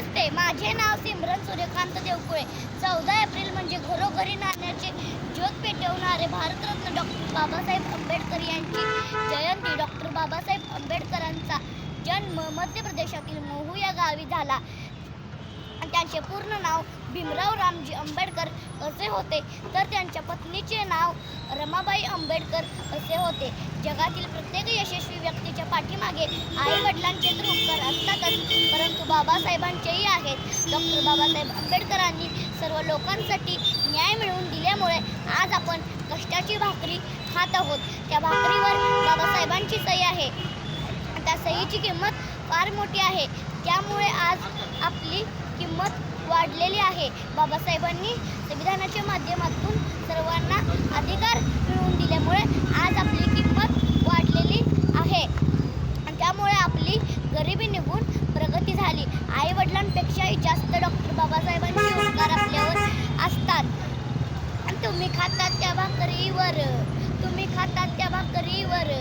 माझे नाव सिमरन सूर्यकांत देवकुळे. चौदा एप्रिल म्हणजे घरोघरी नाण्याचे ज्योत पेटवणारे भारतरत्न डॉक्टर बाबासाहेब आंबेडकर यांची जयंती. डॉक्टर बाबासाहेब आंबेडकरांचा जन्म मध्य प्रदेशातील महू या गावी झाला. आणि त्यांचे पूर्ण नाव भीमराव रामजी आंबेडकर असे होते. तर त्यांच्या पत्नीचे नाव रमाबाई आंबेडकर असे होते. जगातील प्रत्येक यशस्वी व्यक्तीच्या पाठीमागे आई वडिलांचे तर उपकार असतातच परंतु बाबासाहेबांचेही आहेत. डॉक्टर बाबासाहेब आंबेडकरांनी सर्व लोकांसाठी न्याय मिळवून दिल्यामुळे आज आपण कष्टाची भाकरी खात आहोत. त्या भाकरीवर बाबासाहेबांची सही आहे. त्या सहीची किंमत फार मोठी आहे. त्यामुळे आज आपली किंमत वाढलेली आहे. बाबासाहेबांनी संविधानाच्या माध्यमातून सर्वांना अधिकार मिळवून दिल्यामुळे आज आपली किंमत वाढलेली आहे. त्यामुळे आपली गरिबी निघून प्रगती झाली. आई वडिलांपेक्षाही जास्त डॉक्टर बाबासाहेबांचे उपकार आपल्यावर असतात. तुम्ही खातात त्या भाकरीवर. तुम्ही खातात त्या भाकरीवर.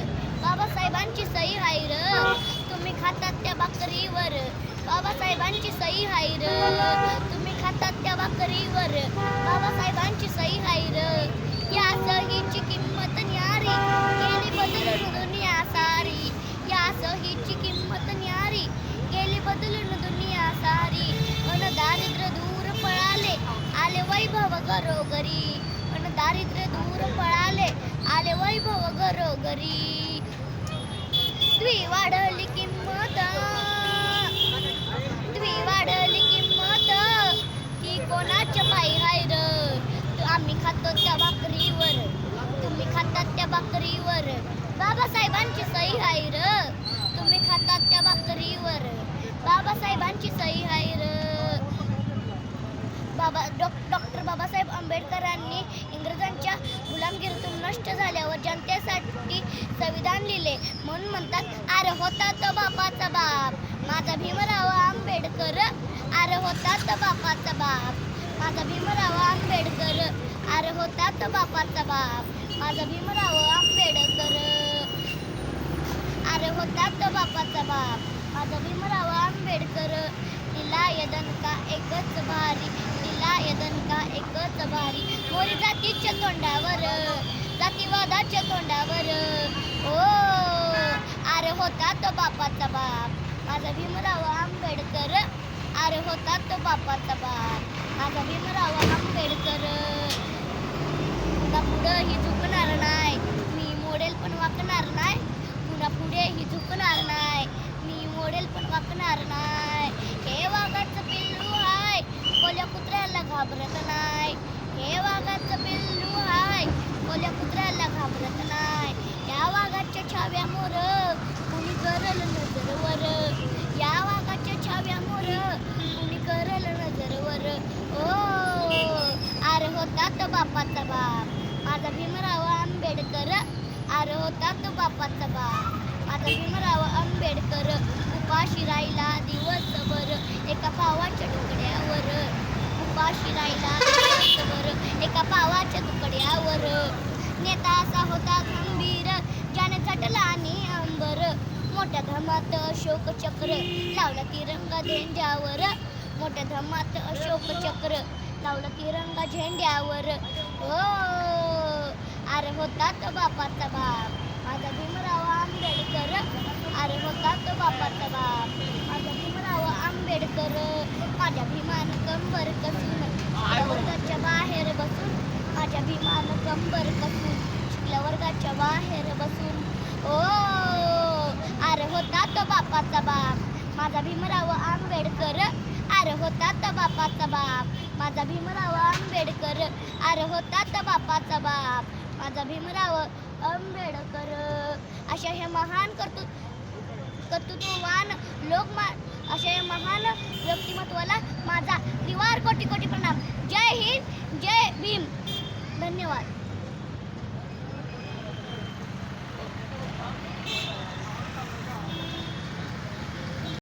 बाबासाहेबांची सही आहे र तुम्ही खातात त्या भाकरीवर सई सही र. तुम्ही खातात त्या भाकरीवर. बाबासाहेबांची सही हायर र. या सहीची किंमत न्यारी. गेली बदलून दुनिया सारी. या सहीची किंमत न्यारी. गेली बदलून दुनिया सारी. अन दारिद्र्य दूर पळाले. आले वैभव घरोघरी. अन दारिद्र्य दूर पळाले. आले वैभव घरोघरी द्वी वाढली किंमत द्वी वाढली किंमत ती कोणाच्या पायी हाय र तू- आम्ही खातो त्या भाकरीवर. तुम्ही खातात त्या भाकरीवर. बाबासाहेबांची सही आहे र. तुम्ही खातात त्या भाकरीवर. बाबासाहेबांची सही आहे र. बाबा डॉ डॉक्टर बाबासाहेब आंबेडकरांनी इंग्रजांच्या गुलामगिरीतून नष्ट झाल्यावर जनतेसाठी संविधान लिहिले. म्हणून म्हणतात अरे होता तो बापाचा बाप. माझा भीमराव आंबेडकर अरे होता तो बापाचा बाप. माझा भीमराव आंबेडकर होतात तो बापाचा बाप. माझा भीमराव आंबेडकर अरे होतात तो बापाचा बाप. माझा भीमराव आंबेडकर तिला यदनका एकच भारी तिला यदनका एकच भारी. मोरी जातीच्या तोंडावर जातीवादाच्या तोंडावर ओ अरे होता तो बापाचा बाप. माझा भीमराव आंबेडकर अरे होता तो बापाचा बाप. माझा भीमराव आंबेडकर पुन्हा पुढं ही झुकणार नाही. मी मॉडेल पण वाकणार नाही. पुन्हा पुढे ही झुकणार नाही. मी मॉडेल पण वाकणार नाही. हे वाघाचं पिल्लू हाय. कोल्या कुत्र्याला घाबरत नाही. हे वाघाचं पिल्लू हाय. कोल्या कुत्र्याला घाबरत नाही. या वाघाच्या छाव्यामोर कुणी करल नजरवर. या वाघाच्या छाव्या मोर माझा भीमराव आंबेडकर अरे होता तो बापाचा बा माझा भीमराव आंबेडकर उपाशी राहिला दिवसभर एका पावाच्या तुकड्यावर. उपाशी राहिला दिवसभर एका पावाच्या तुकड्यावर. नेता असा होता खंबीर ज्याने चटला आणि अंबर. मोठ्या धमात अशोक चक्र लावला तिरंगा झेंड्यावर मोठ्या धमात अशोक चक्र लावलं तिरंगा झेंड्यावर. हो. अरे होता तो बापाचा बाप. माझा भीमराव आंबेडकर. अरे होता तो बापाचा बाप. माझा भीमराव आंबेडकर. माझ्या भीमान कंबर कसून. शिकल्या वर्गाच्या बाहेर बसून. माझ्या भीमान कंबर कसून. शिकल्या वर्गाच्या बाहेर बसून. ओ अरे होता तो बापाचा बाप. माझा भीमराव आंबेडकर. अरे होता तो बापाचा बाप. माझा भीमराव आंबेडकर. अरे होता बापाचा बाप. माझा भीमराव आंबेडकर. अशा हे महान कर्तृ कर्तृत्ववान लोकमा अशा हे महान व्यक्तिमत्वाला माझा त्रिवार कोटी कोटी प्रणाम. जय हिंद जय भीम. धन्यवाद.